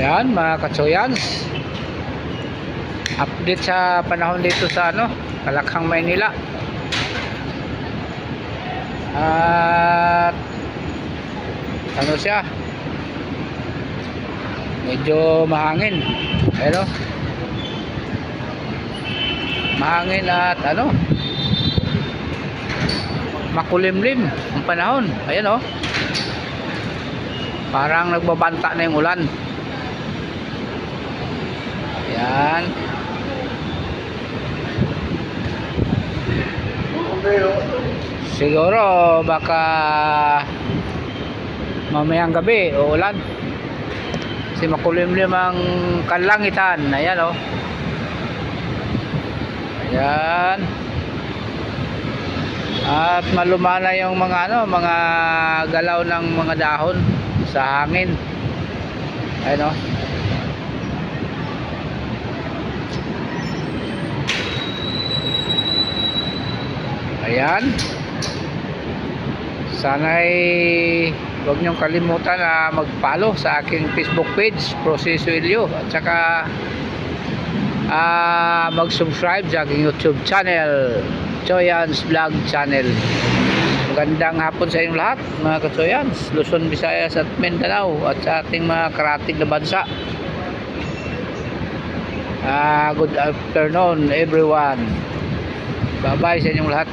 Ayan mga katsoyans. Update sa panahon dito sa ano, Kalakhang Maynila. At ano siya? Medyo mahangin. Pero mahangin at ano? Makulimlim ang panahon. Ayan oh. Parang nagbabanta na yung ulan. Ayan. Siguro baka mamayang gabi o ulan. Kasi makulimlim ang kalangitan. Ayan oh. Ayan. At malumana yung mga ano, mga galaw ng mga dahon sa hangin. Ayan oh. Ayan. Sana'y huwag niyong kalimutan na mag-follow sa aking Facebook page, Proseso Ilio. At saka ah, mag-subscribe sa aking YouTube channel, Choyans Vlog Channel. Magandang hapon sa inyong lahat, mga Kachoyans, Luzon, Visayas at Mindanao at sa ating mga karatig na bansa. Ah, good afternoon everyone. Bye-bye sa inyong lahat.